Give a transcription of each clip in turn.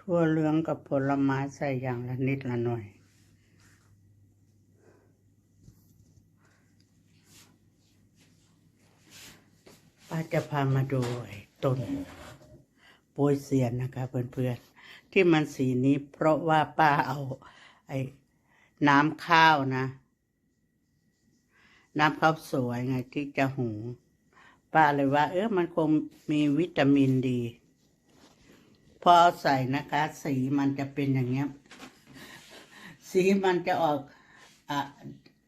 ทั่วเหลืองกับผลไม้ใส่อย่างละนิดละหน่อย ป้าจะพามาดูไอ้ต้นโปยเซียนนะคะเพื่อนๆ ที่มันสีนี้เพราะว่าป้าเอา ไอ้น้ำข้าวนะ น้ำข้าวสวยไงที่จะหุงป้าเลยว่า เออมันคงมีวิตามินดี พอใส่นะคะ สีมันจะเป็นอย่างเงี้ย สีมันจะออกอะ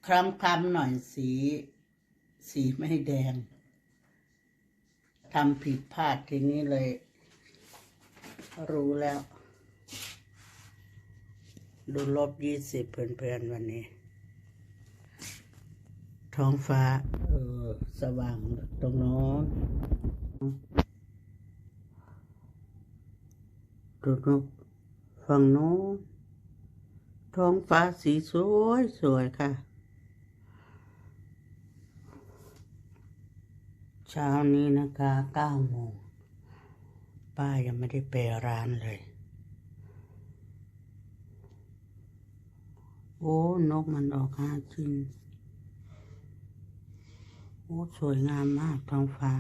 คล้ำๆหน่อยสี สีไม่แดงทำผิดพลาดทีนี้เลย รู้แล้ว ดูลบยี่สิบเพื่อนๆวันนี้ ท้องฟ้า เออ สว่างตรงโน้น ดูนกฝั่งโน้นท้องฟ้าสีสวยสวยค่ะ เช้านี้นะคะเก้าโมง ป้ายังไม่ได้ไปร้านเลย โอ้ นกมันออกหากิน โอ้ สวยงามมากท้องฟ้า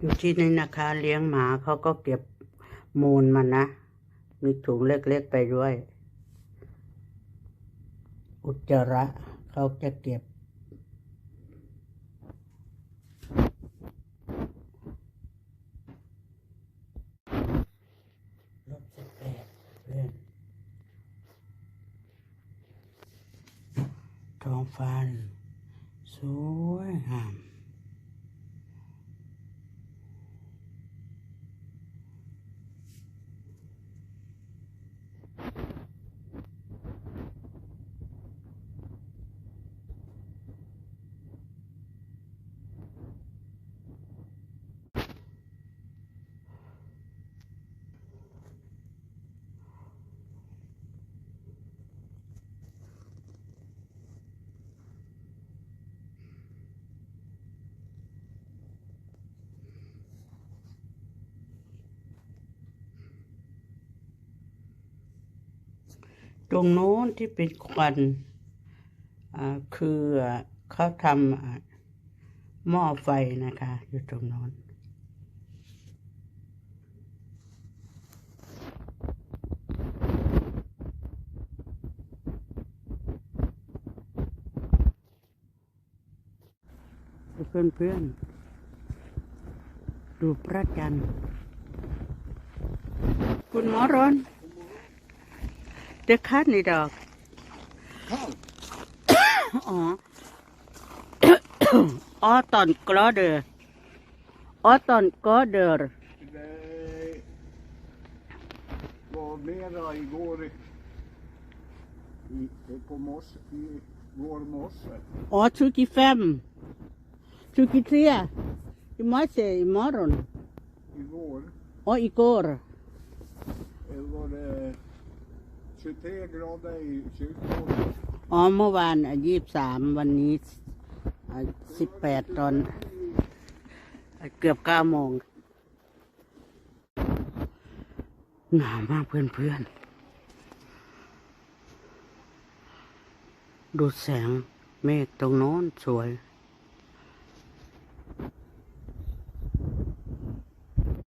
อยู่ที่นี่นะคะ เลี้ยงหมาเขาก็เก็บมูลมันนะ มีถุงเล็กๆไปด้วย อุจจาระเขาจะเก็บ ลบสิบแปดเพื่อนท้องฟ้านี่สวยงาม ตรงโน้นที่เป็นควันอ่าคือเขาทำหม้อไฟนะคะ อยู่ตรงโน้นเพื่อนเพื่อนๆดูพระจันทร์คุณหมอรอน เด็กคัดนี่ดอกอ๋ออ๋อตอนกรอเดอร์อ๋อตอนกรอเดอร์ Det var mera igår i, i, på morse, i går morse. อ๋อชูกิแฟมชูกิเทียอีมอเซอีมอรอน Igår อ๋ออีโกร์ eh, var det 23 grader i kyrkan. อ๋อเมื่อวานยี่สิบสามวันนี้สิบแปดตอนอะเกือบเก้าโมงหนาวมากเพื่อนๆดูแสงเมฆตรงโน้นสวย